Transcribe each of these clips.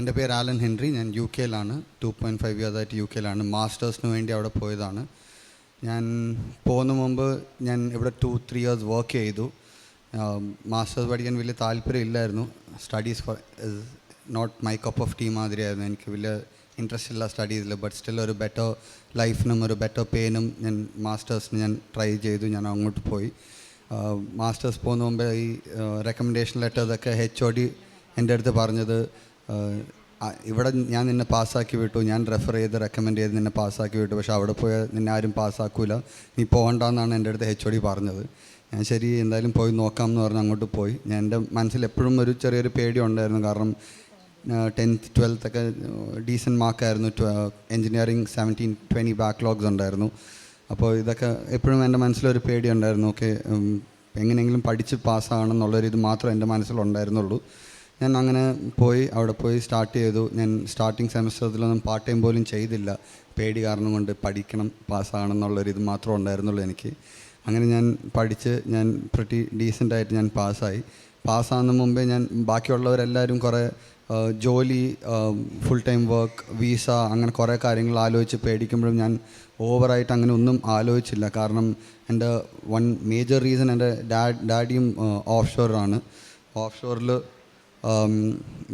എന്റെ പേര് ആലൻ ഹെൻറി. ഞാൻ യു കെയിലാണ്. ടു പോയിന്റ് ഫൈവ് ഇയേഴ്സായിട്ട് യു കെയിലാണ്. മാസ്റ്റേഴ്സിന് വേണ്ടി അവിടെ പോയതാണ്. ഞാൻ പോകുന്ന മുമ്പ് ഞാൻ ഇവിടെ ടു ത്രീ ഇയേഴ്സ് വർക്ക് ചെയ്തു. മാസ്റ്റേഴ്സ് പഠിക്കാൻ വലിയ താല്പര്യം ഇല്ലായിരുന്നു. Studies not my cup of tea മാതിരിയായിരുന്നു. എനിക്ക് വലിയ ഇൻട്രസ്റ്റ് ഇല്ല സ്റ്റഡീസിൽ ബട്ട് സ്റ്റിൽ ഒരു ബെറ്റർ ലൈഫിനും ഒരു ബെറ്റർ പേനും ഞാൻ മാസ്റ്റേഴ്സിന് ഞാൻ ട്രൈ ചെയ്തു. ഞാൻ അങ്ങോട്ട് പോയി. മാസ്റ്റേഴ്സ് പോകുന്ന മുമ്പ് ഈ റെക്കമെൻഡേഷൻ ലെറ്റേഴ്സൊക്കെ എച്ച് ഒ ഡി എന്റെ അടുത്ത് പറഞ്ഞത് ഇവിടെ ഞാൻ നിന്നെ പാസ്സാക്കി വിട്ടു. ഞാൻ റെഫർ ചെയ്ത് റെക്കമെൻഡ് ചെയ്ത് നിന്നെ പാസ്സാക്കി വിട്ടു. പക്ഷേ അവിടെ പോയാൽ നിന്നെ ആരും പാസ്സാക്കൂല. നീ പോകണ്ടെന്നാണ് എന്റെ അടുത്ത് എച്ച് ഒ ഡി പറഞ്ഞത്. ഞാൻ ശരി എന്തായാലും പോയി നോക്കാം എന്ന് പറഞ്ഞ് അങ്ങോട്ട് പോയി. ഞാൻ എന്റെ മനസ്സിൽ എപ്പോഴും ഒരു ചെറിയൊരു പേടി ഉണ്ടായിരുന്നു. കാരണം ടെൻത്ത് ട്വൽത്ത് ഒക്കെ ഡീസന്റ് മാർക്കായിരുന്നു എൻജിനീയറിങ് സെവന്റീൻ ട്വന്റി ബാക്ക്ലോഗ്സ് ഉണ്ടായിരുന്നു. അപ്പോൾ ഇതൊക്കെ എപ്പോഴും എന്റെ മനസ്സിലൊരു പേടി ഉണ്ടായിരുന്നു. ഓക്കെ എങ്ങനെയെങ്കിലും പഠിച്ച് പാസ്സാകണം എന്നുള്ളൊരു ഇത് മാത്രമേ എന്റെ മനസ്സിലുണ്ടായിരുന്നുള്ളൂ. ഞാൻ അങ്ങനെ പോയി അവിടെ പോയി സ്റ്റാർട്ട് ചെയ്തു. ഞാൻ സ്റ്റാർട്ടിങ് സെമസ്റ്ററിലൊന്നും പാർട്ട് ടൈം പോലും ചെയ്തില്ല. പേടി കാരണം കൊണ്ട് പഠിക്കണം പാസ്സാകണം എന്നുള്ളൊരു ഇത് മാത്രമേ ഉണ്ടായിരുന്നുള്ളൂ എനിക്ക്. അങ്ങനെ ഞാൻ പഠിച്ച് ഞാൻ പ്രിറ്റി ഡീസന്റായിട്ട് ഞാൻ പാസ്സായി. പാസ്സാകുന്ന മുമ്പേ ഞാൻ ബാക്കിയുള്ളവരെല്ലാവരും കുറേ ജോലി ഫുൾ ടൈം വർക്ക് വീസ അങ്ങനെ കുറേ കാര്യങ്ങൾ ആലോചിച്ച് പേടിക്കുമ്പോഴും ഞാൻ ഓവറായിട്ട് അങ്ങനെ ഒന്നും ആലോചിച്ചില്ല. കാരണം എന്റെ വൺ മേജർ റീസൺ എന്റെ ഡാഡ് ഡാഡിയും ഓഫ് ഷോറാണ് ഓഫ് ഷോറിൽ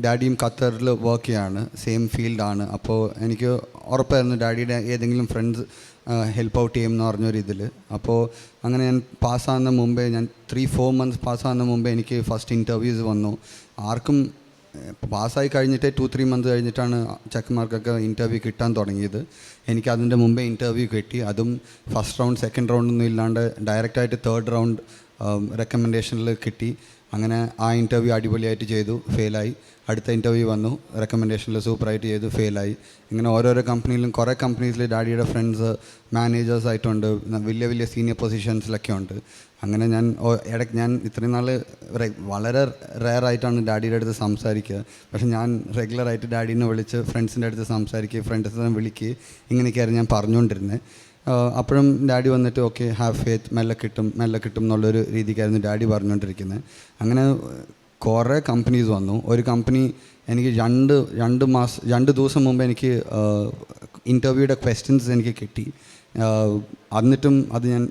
ഡാഡിയും ഖത്തറിൽ വർക്ക് ചെയ്യാണ്. സെയിം ഫീൽഡാണ് അപ്പോൾ എനിക്ക് ഉറപ്പായിരുന്നു ഡാഡിയുടെ ഏതെങ്കിലും ഫ്രണ്ട്സ് ഹെൽപ്പ് ഔട്ട് ചെയ്യും എന്ന് പറഞ്ഞൊരു അപ്പോൾ അങ്ങനെ ഞാൻ പാസ്സാകുന്ന മുമ്പേ ഞാൻ ത്രീ ഫോർ മന്ത്സ് പാസ്സാകുന്ന മുമ്പേ എനിക്ക് ഫസ്റ്റ് ഇന്റർവ്യൂസ് വന്നു. ആർക്കും പാസ്സായി കഴിഞ്ഞിട്ട് ടു ത്രീ മന്ത് കഴിഞ്ഞിട്ടാണ് ചെക്കന്മാർക്കൊക്കെ ഇന്റർവ്യൂ കിട്ടാൻ തുടങ്ങിയത്. എനിക്ക് അതിന്റെ മുമ്പേ ഇന്റർവ്യൂ കിട്ടി. അതും ഫസ്റ്റ് റൗണ്ട് സെക്കൻഡ് റൗണ്ടൊന്നും ഇല്ലാണ്ട് ഡയറക്റ്റായിട്ട് തേർഡ് റൗണ്ട് റെക്കമെൻഡേഷനിൽ കിട്ടി. അങ്ങനെ ആ ഇന്റർവ്യൂ അടിപൊളിയായിട്ട് ചെയ്തു ഫെയിലായി. അടുത്ത ഇന്റർവ്യൂ വന്നു റെക്കമെൻഡേഷനിൽ സൂപ്പറായിട്ട് ചെയ്തു ഫെയിലായി. ഇങ്ങനെ ഓരോരോ കമ്പനിയിലും കുറേ കമ്പനീസിൽ ഡാഡിയുടെ ഫ്രണ്ട്സ് മാനേജേഴ്സ് ആയിട്ടുണ്ട് വലിയ വലിയ സീനിയർ പൊസിഷൻസിലൊക്കെ ഉണ്ട്. അങ്ങനെ ഞാൻ ഇടയ്ക്ക് ഞാൻ ഇത്രയും നാൾ വളരെ റെയർ ആയിട്ടാണ് ഡാഡിയുടെ അടുത്ത് സംസാരിക്കുക. പക്ഷേ ഞാൻ റെഗുലറായിട്ട് ഡാഡീനെ വിളിച്ച് ഫ്രണ്ട്സിന്റെ അടുത്ത് സംസാരിക്കുക ഫ്രണ്ട്സിനെ വിളിക്കുക ഇങ്ങനെയൊക്കെയായിരുന്നു ഞാൻ പറഞ്ഞുകൊണ്ടിരുന്നത് അപ്പോഴും ഡാഡി വന്നിട്ട് ഓക്കെ ഹാവ് ഫേത്ത് മെല്ലെ കിട്ടും മെല്ലെ കിട്ടും എന്നുള്ളൊരു രീതിക്കായിരുന്നു ഡാഡി പറഞ്ഞുകൊണ്ടിരിക്കുന്നത് അങ്ങനെ കുറേ കമ്പനീസ് വന്നു. ഒരു കമ്പനി എനിക്ക് രണ്ട് രണ്ട് മാസം രണ്ട് ദിവസം മുമ്പ് എനിക്ക് ഇന്റർവ്യൂയുടെ ക്വസ്റ്റ്യൻസ് എനിക്ക് കിട്ടി. എന്നിട്ടും അത് ഞാൻ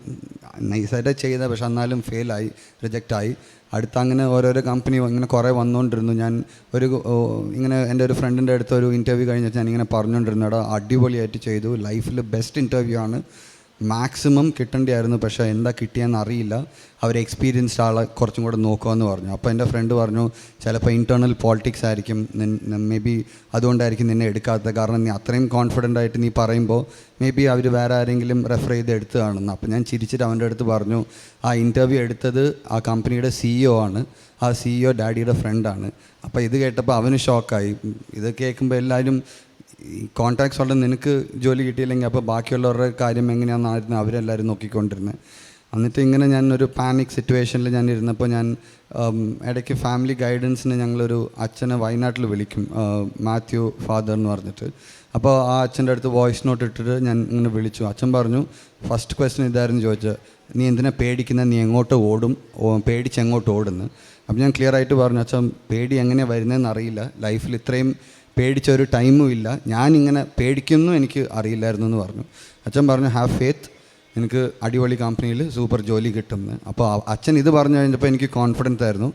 നൈസായിട്ട് ചെയ്ത പക്ഷെ എന്നാലും ഫെയിലായി റിജക്റ്റായി അടുത്ത അങ്ങനെ ഓരോരോ കമ്പനി ഇങ്ങനെ കുറേ വന്നുകൊണ്ടിരുന്നു ഞാൻ ഒരു ഇങ്ങനെ എന്റെ ഒരു ഫ്രണ്ടിന്റെ അടുത്ത് ഒരു ഇന്റർവ്യൂ കഴിഞ്ഞിട്ട് ഞാൻ ഇങ്ങനെ പറഞ്ഞുകൊണ്ടിരുന്നു എടാ അടിപൊളിയായിട്ട് ചെയ്തു. ലൈഫിൽ ബെസ്റ്റ് ഇന്റർവ്യൂ ആണ്. മാക്സിമം കിട്ടേണ്ടിയായിരുന്നു. പക്ഷേ എന്താ കിട്ടിയെന്ന് അറിയില്ല. അവർ എക്സ്പീരിയൻസ്ഡ് ആളെ കുറച്ചും കൂടെ നോക്കുമെന്ന് പറഞ്ഞു. അപ്പോൾ എന്റെ ഫ്രണ്ട് പറഞ്ഞു ചിലപ്പോൾ ഇന്റേർണൽ പോളിറ്റിക്സ് ആയിരിക്കും. മേ ബി അതുകൊണ്ടായിരിക്കും നിന്നെ എടുക്കാത്തത്. കാരണം നീ അത്രയും കോൺഫിഡന്റ് ആയിട്ട് നീ പറയുമ്പോൾ മേ ബി അവർ വേറെ ആരെങ്കിലും റെഫർ ചെയ്ത് എടുത്ത് കാണുന്നു. അപ്പോൾ ഞാൻ ചിരിച്ചിട്ട് അവന്റെ അടുത്ത് പറഞ്ഞു ആ ഇന്റർവ്യൂ എടുത്തത് ആ കമ്പനിയുടെ സിഇഒ ആണ്. ആ സിഇഒ ഡാഡിയുടെ ഫ്രണ്ടാണ് അപ്പോൾ ഇത് കേട്ടപ്പോൾ അവന് ഷോക്കായി ഇത് കേൾക്കുമ്പോൾ എല്ലാവരും ഈ കോൺടാക്ട്സ് ഉള്ള നിനക്ക് ജോലി കിട്ടിയില്ലെങ്കിൽ അപ്പോൾ ബാക്കിയുള്ളവരുടെ കാര്യം എങ്ങനെയാണെന്നായിരുന്നു അവരെല്ലാവരും നോക്കിക്കൊണ്ടിരുന്നത്. എന്നിട്ട് ഇങ്ങനെ ഞാൻ ഒരു പാനിക് സിറ്റുവേഷനിൽ ഞാൻ ഇരുന്നപ്പോൾ ഞാൻ ഇടയ്ക്ക് ഫാമിലി ഗൈഡൻസിന് ഞങ്ങളൊരു അച്ഛനെ വയനാട്ടിൽ വിളിക്കും മാത്യു ഫാദർ എന്ന് പറഞ്ഞിട്ട്. അപ്പോൾ ആ അച്ഛന്റെ അടുത്ത് വോയിസ് നോട്ട് ഇട്ടിട്ട് ഞാൻ ഇങ്ങനെ വിളിച്ചു. അച്ഛൻ പറഞ്ഞു ഫസ്റ്റ് ക്വസ്റ്റ്യൻ ഇതായിരുന്നു ചോദിച്ചത്. നീ എന്തിനാ പേടിക്കുന്നത് നീ എങ്ങോട്ട് ഓടും? പേടിച്ച് എങ്ങോട്ട് ഓടുന്നു? അപ്പം ഞാൻ ക്ലിയർ ആയിട്ട് പറഞ്ഞു അച്ഛൻ പേടി എങ്ങനെയാണ് വരുന്നതെന്ന് അറിയില്ല. ലൈഫിൽ ഇത്രയും പേടിച്ച ഒരു ടൈമും ഇല്ല. ഞാനിങ്ങനെ പേടിക്കുന്നു എനിക്ക് അറിയില്ലായിരുന്നു എന്ന് പറഞ്ഞു. അച്ഛൻ പറഞ്ഞു ഹാവ് ഫേത്ത് എനിക്ക് അടിപൊളി കമ്പനിയിൽ സൂപ്പർ ജോലി കിട്ടുമെന്ന്. അപ്പോൾ അച്ഛൻ ഇത് പറഞ്ഞു കഴിഞ്ഞപ്പോൾ എനിക്ക് കോൺഫിഡൻസ് ആയിരുന്നു.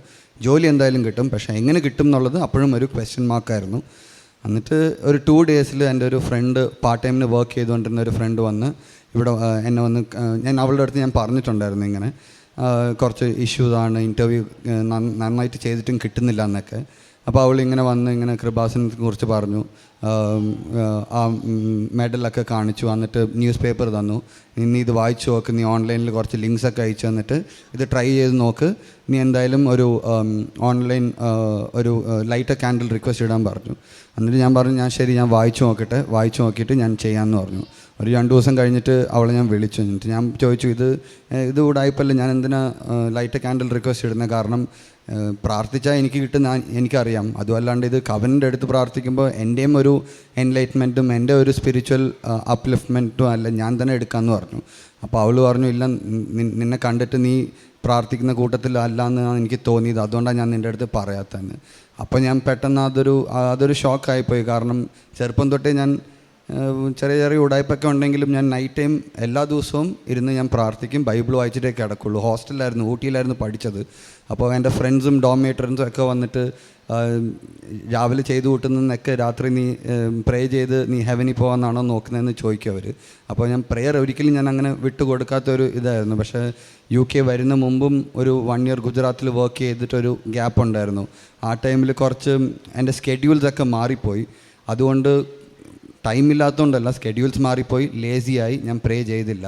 ജോലി എന്തായാലും കിട്ടും പക്ഷേ എങ്ങനെ കിട്ടും എന്നുള്ളത് അപ്പോഴും ഒരു ക്വസ്റ്റ്യൻ മാർക്കായിരുന്നു എന്നിട്ട് ഒരു ടു ഡേയ്സിൽ എന്റെ ഒരു ഫ്രണ്ട് പാർട്ട് ടൈമിന് വർക്ക് ചെയ്തുകൊണ്ടിരുന്ന ഒരു ഫ്രണ്ട് വന്ന് ഇവിടെ എന്നെ വന്ന് ഞാൻ അവളുടെ അടുത്ത് ഞാൻ പറഞ്ഞിട്ടുണ്ടായിരുന്നു ഇങ്ങനെ കുറച്ച് ഇഷ്യൂസാണ് ഇന്റർവ്യൂ നന്നായിട്ട് ചെയ്തിട്ടും കിട്ടുന്നില്ല എന്നൊക്കെ. അപ്പോൾ അവൾ ഇങ്ങനെ വന്ന് ഇങ്ങനെ കൃപാസനത്തെ കുറിച്ച് പറഞ്ഞു. ആം, മെഡലൊക്കെ കാണിച്ചു. എന്നിട്ട് ന്യൂസ് പേപ്പർ തന്നു. നീ ഇത് വായിച്ചു നോക്ക്. നീ ഓൺലൈനിൽ കുറച്ച് ലിങ്ക്സ് ഒക്കെ അയച്ചു തന്നിട്ട് ഇത് ട്രൈ ചെയ്ത് നോക്ക്. നീ എന്തായാലും ഒരു ഓൺലൈൻ ഒരു ലൈറ്റ് ക്യാൻഡിൽ റിക്വസ്റ്റ് ഇടാൻ പറഞ്ഞു. എന്നിട്ട് ഞാൻ പറഞ്ഞു ഞാൻ ശരി ഞാൻ വായിച്ചു നോക്കട്ടെ. വായിച്ചു നോക്കിയിട്ട് ഞാൻ ചെയ്യാമെന്ന് പറഞ്ഞു. ഒരു രണ്ട് ദിവസം കഴിഞ്ഞിട്ട് അവളെ ഞാൻ വിളിച്ചു. എന്നിട്ട് ഞാൻ ചോദിച്ചു ഇത് ഇത് ഞാൻ എന്തിനാ ലൈറ്റ് ക്യാൻഡിൽ റിക്വസ്റ്റ് ഇടുന്നത് കാരണം പ്രാർത്ഥിച്ചാൽ എനിക്ക് കിട്ടും കിട്ടുന്ന എനിക്കറിയാം. അതുമല്ലാണ്ട് ഇത് കവനിന്റെ അടുത്ത് പ്രാർത്ഥിക്കുമ്പോൾ എന്റെയും ഒരു എൻലൈറ്റ്മെന്റും എന്റെ ഒരു സ്പിരിച്വൽ അപ്ലിഫ്റ്റ്മെന്റും അല്ല ഞാൻ തന്നെ എടുക്കാമെന്ന് പറഞ്ഞു. അപ്പോൾ അവൾ പറഞ്ഞു ഇല്ല നിന്നെ കണ്ടിട്ട് നീ പ്രാർത്ഥിക്കുന്ന കൂട്ടത്തിൽ അല്ല എന്നാണ് എനിക്ക് തോന്നിയത്. അതുകൊണ്ടാണ് ഞാൻ നിന്റെ അടുത്ത് പറയാത്തത് അപ്പോൾ ഞാൻ പെട്ടെന്ന് അതൊരു അതൊരു ഷോക്കായിപ്പോയി കാരണം ചെറുപ്പം തൊട്ടേ ഞാൻ ചെറിയ ചെറിയ ഉടായ്പൊക്കെ ഉണ്ടെങ്കിലും ഞാൻ നൈറ്റ് ടൈം എല്ലാ ദിവസവും ഇരുന്ന് ഞാൻ പ്രാർത്ഥിക്കും. ബൈബിൾ വായിച്ചിട്ടേ കിടക്കുള്ളൂ. ഹോസ്റ്റലിലായിരുന്നു ഊട്ടിയിലായിരുന്നു പഠിച്ചത്. അപ്പോൾ എന്റെ ഫ്രണ്ട്സും ഡോമേറ്ററൻസും ഒക്കെ വന്നിട്ട് രാവിലെ ചെയ്തു കൂട്ടുന്നതൊക്കെ രാത്രി നീ പ്രേ ചെയ്ത് നീ ഹെവനിൽ പോകാമെന്നാണോ നോക്കുന്നതെന്ന് ചോദിക്കും അവർ അപ്പോൾ ഞാൻ പ്രെയർ ഒരിക്കലും ഞാൻ അങ്ങനെ വിട്ടു കൊടുക്കാത്ത ഒരു ഇതായിരുന്നു. പക്ഷേ യു കെ വരുന്ന മുമ്പും ഒരു വൺ ഇയർ ഗുജറാത്തിൽ വർക്ക് ചെയ്തിട്ടൊരു ഗ്യാപ്പ് ഉണ്ടായിരുന്നു. ആ ടൈമിൽ കുറച്ച് എന്റെ സ്കെഡ്യൂൾസൊക്കെ മാറിപ്പോയി. അതുകൊണ്ട് ടൈമില്ലാത്തതുകൊണ്ടല്ല സ്കെഡ്യൂൾസ് മാറിപ്പോയി ലേസിയായി ഞാൻ പ്രേ ചെയ്തില്ല.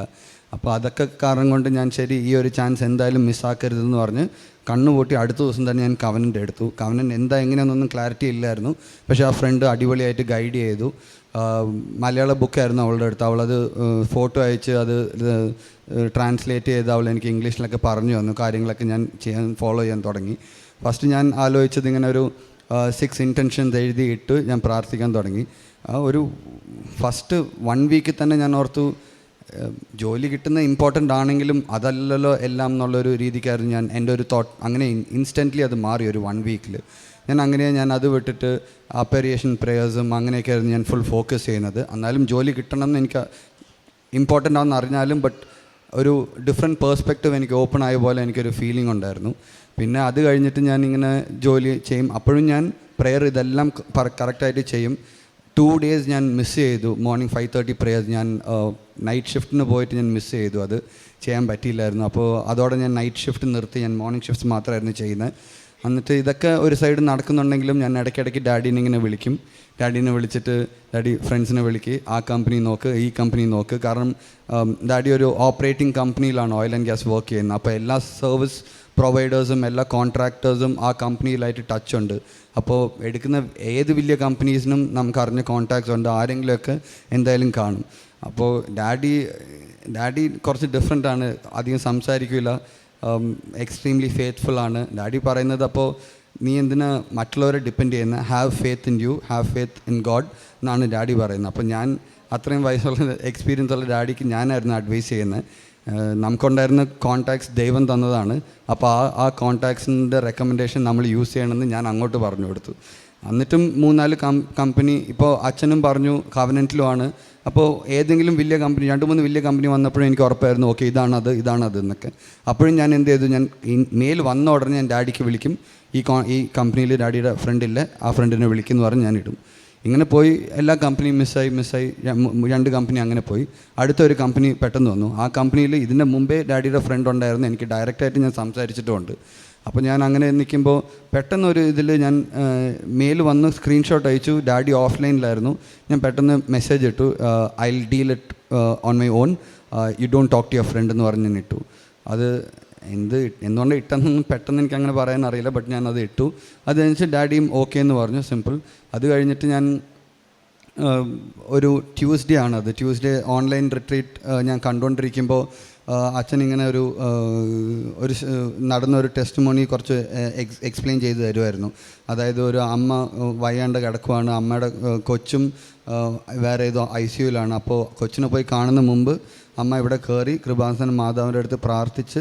അപ്പോൾ അതൊക്കെ കാരണം കൊണ്ട് ഞാൻ ശരി ഈ ഒരു ചാൻസ് എന്തായാലും മിസ്സാക്കരുതെന്ന് പറഞ്ഞ് കണ്ണുപൂട്ടി അടുത്ത ദിവസം തന്നെ ഞാൻ കവനന്റ് എടുത്തു കവനൻ എന്താ എങ്ങനെയാണെന്നൊന്നും ക്ലാരിറ്റി ഇല്ലായിരുന്നു. പക്ഷേ ആ ഫ്രണ്ട് അടിപൊളിയായിട്ട് ഗൈഡ് ചെയ്തു. മലയാള ബുക്കായിരുന്നു അവളുടെ അടുത്ത്. അവളത് ഫോട്ടോ അയച്ച് അത് ട്രാൻസ്ലേറ്റ് ചെയ്ത് അവൾ എനിക്ക് ഇംഗ്ലീഷിലൊക്കെ പറഞ്ഞു തന്നു. കാര്യങ്ങളൊക്കെ ഞാൻ ചെയ്യാൻ ഫോളോ ചെയ്യാൻ തുടങ്ങി. ഫസ്റ്റ് ഞാൻ ആലോചിച്ചത് ഇങ്ങനെ ഒരു സിക്സ് ഇന്റൻഷൻസ് എഴുതിയിട്ട് ഞാൻ പ്രാർത്ഥിക്കാൻ തുടങ്ങി. ഒരു ഫസ്റ്റ് വൺ വീക്കിൽ തന്നെ ഞാൻ ഓർത്തു ജോലി കിട്ടുന്ന ഇമ്പോർട്ടന്റ് ആണെങ്കിലും അതല്ലല്ലോ എല്ലാം എന്നുള്ളൊരു രീതിക്കായിരുന്നു ഞാൻ എന്റെ ഒരു തോട്ട് അങ്ങനെ ഇൻസ്റ്റന്റ്ലി അത് മാറി ഒരു വൺ വീക്കിൽ ഞാൻ അങ്ങനെ ഞാൻ അത് വിട്ടിട്ട് അപ്പരിയേഷൻ പ്രേയേഴ്സും അങ്ങനെയൊക്കെ ആയിരുന്നു ഞാൻ ഫുൾ ഫോക്കസ് ചെയ്യുന്നത്. എന്നാലും ജോലി കിട്ടണം എന്ന് എനിക്ക് ഇമ്പോർട്ടന്റ് ആണെന്ന് അറിഞ്ഞാലും ബട്ട് ഒരു ഡിഫറെന്റ് പേഴ്സ്പെക്റ്റീവ് എനിക്ക് ഓപ്പൺ ആയ പോലെ എനിക്കൊരു ഫീലിംഗ് ഉണ്ടായിരുന്നു. പിന്നെ അത് കഴിഞ്ഞിട്ട് ഞാൻ ഇങ്ങനെ ജോലി ചെയ്യും. അപ്പോഴും ഞാൻ പ്രെയർ ഇതെല്ലാം കറക്റ്റായിട്ട് ചെയ്യും. ടു ഡേയ്സ് ഞാൻ മിസ് ചെയ്തു. മോർണിംഗ് ഫൈവ് തേർട്ടി പ്രേയേഴ്സ് ഞാൻ നൈറ്റ് ഷിഫ്റ്റിന് പോയിട്ട് ഞാൻ മിസ് ചെയ്തു. അത് ചെയ്യാൻ പറ്റിയില്ലായിരുന്നു. അപ്പോൾ അതോടെ ഞാൻ നൈറ്റ് ഷിഫ്റ്റ് നിർത്തി. ഞാൻ മോർണിംഗ് ഷിഫ്റ്റ്സ് മാത്രമായിരുന്നു ചെയ്യുന്നത് എന്നിട്ട് ഇതൊക്കെ ഒരു സൈഡ് നടക്കുന്നുണ്ടെങ്കിലും ഞാൻ ഇടയ്ക്കിടയ്ക്ക് ഡാഡീനെ ഇങ്ങനെ വിളിക്കും. ഡാഡീനെ വിളിച്ചിട്ട് ഡാഡി ഫ്രണ്ട്സിനെ വിളിക്ക്. ആ കമ്പനി നോക്ക് ഈ കമ്പനി നോക്ക്. കാരണം ഡാഡി ഒരു ഓപ്പറേറ്റിംഗ് കമ്പനിയിലാണ് ഓയിൽ ആൻഡ് ഗ്യാസ് വർക്ക് ചെയ്യുന്നത് അപ്പോൾ എല്ലാ സർവീസ് പ്രൊവൈഡേഴ്സും എല്ലാ കോൺട്രാക്ടേഴ്സും ആ കമ്പനിയിലായിട്ട് ടച്ച് ഉണ്ട്. അപ്പോൾ എടുക്കുന്ന ഏത് വലിയ കമ്പനീസിനും നമുക്ക് അറിഞ്ഞ കോൺടാക്ട്സ് ഉണ്ട്. ആരെങ്കിലുമൊക്കെ എന്തായാലും കാണും. അപ്പോൾ ഡാഡി ഡാഡി കുറച്ച് ഡിഫറെന്റ് ആണ്. അധികം സംസാരിക്കില്ല എക്സ്ട്രീംലി ഫെയ്ത്ത്ഫുൾ ആണ്. ഡാഡി പറയുന്നത് അപ്പോൾ നീ എന്തിനാ മറ്റുള്ളവരെ ഡിപ്പെൻഡ് ചെയ്യുന്ന? Have faith in you have faith in God എന്നാണ് ഡാഡി പറയുന്നത്. അപ്പോൾ ഞാൻ അത്രയും വയസ്സുള്ള എക്സ്പീരിയൻസ് ഉള്ള ഡാഡിക്ക് ഞാനായിരുന്നു അഡ്വൈസ് ചെയ്യുന്നത് നമുക്കുണ്ടായിരുന്ന കോൺടാക്ട്സ് ദൈവം തന്നതാണ്. അപ്പോൾ ആ ആ കോൺടാക്ട്സിന്റെ റെക്കമെൻഡേഷൻ നമ്മൾ യൂസ് ചെയ്യണമെന്ന് ഞാൻ അങ്ങോട്ട് പറഞ്ഞു കൊടുത്തു. എന്നിട്ടും മൂന്നാൽ കം കമ്പനി ഇപ്പോൾ അച്ഛനും പറഞ്ഞു കവനന്റിലുമാണ് അപ്പോൾ ഏതെങ്കിലും വലിയ കമ്പനി രണ്ട് മൂന്ന് വലിയ കമ്പനി വന്നപ്പോഴും എനിക്ക് ഉറപ്പായിരുന്നു ഓക്കെ ഇതാണത് ഇതാണത് എന്നൊക്കെ. അപ്പോഴും ഞാൻ എന്ത് ചെയ്തു? ഞാൻ മെയിൽ വന്ന ഉടനെ ഞാൻ ഡാഡിക്ക് വിളിക്കും. ഈ ഈ കമ്പനിയിൽ ഡാഡിയുടെ ഫ്രണ്ടില്ല ആ ഫ്രണ്ടിനെ വിളിക്കുന്നു പറഞ്ഞ് ഞാൻ ഇടും. ഇങ്ങനെ പോയി എല്ലാ കമ്പനിയും മിസ്സായി മിസ്സായി രണ്ട് കമ്പനി അങ്ങനെ പോയി. അടുത്ത ഒരു കമ്പനി പെട്ടെന്ന് വന്നു. ആ കമ്പനിയിൽ ഇതിന്റെ മുമ്പേ ഡാഡിയുടെ ഫ്രണ്ട് ഉണ്ടായിരുന്നു. എനിക്ക് ഡയറക്റ്റായിട്ട് ഞാൻ സംസാരിച്ചിട്ടുമുണ്ട്. അപ്പോൾ ഞാൻ അങ്ങനെ നിൽക്കുമ്പോൾ പെട്ടെന്ന് ഒരു ഇതിൽ ഞാൻ മെയിൽ വന്ന് സ്ക്രീൻഷോട്ട് അയച്ചു. ഡാഡി ഓഫ്ലൈനിലായിരുന്നു ഞാൻ പെട്ടെന്ന് മെസ്സേജ് ഇട്ടു. I deal it on my own you don't talk to your friend എന്ന് പറഞ്ഞ് ഇട്ടു. അത് എന്ത് എന്തുകൊണ്ട് ഇട്ടെന്നൊന്നും പെട്ടെന്ന് എനിക്ക് അങ്ങനെ പറയാൻ അറിയില്ല ബട്ട് ഞാൻ അത് ഇട്ടു. അത് കഴിഞ്ഞിട്ട് ഡാഡിയും ഓക്കെ എന്ന് പറഞ്ഞു സിമ്പിൾ അത് കഴിഞ്ഞിട്ട് ഞാൻ ഒരു ട്യൂസ്ഡേ ആണ് അത്. ട്യൂസ്ഡേ ഓൺലൈൻ റിട്രീറ്റ് ഞാൻ കണ്ടുകൊണ്ടിരിക്കുമ്പോൾ അച്ഛൻ ഇങ്ങനെ ഒരു ഒരു നടന്ന ഒരു ടെസ്റ്റ് മോണി കുറച്ച് എക്സ് എക്സ്പ്ലെയിൻ ചെയ്ത് തരുമായിരുന്നു അതായത് ഒരു അമ്മ വയ്യാണ്ട് കിടക്കുവാണ്. അമ്മയുടെ കൊച്ചും വേറെ ഏതോ ഐ സി യുവിലാണ് അപ്പോൾ കൊച്ചിനെ പോയി കാണുന്ന മുമ്പ് അമ്മ ഇവിടെ കയറി കൃപാസന മാതാവിന്റെ അടുത്ത് പ്രാർത്ഥിച്ച്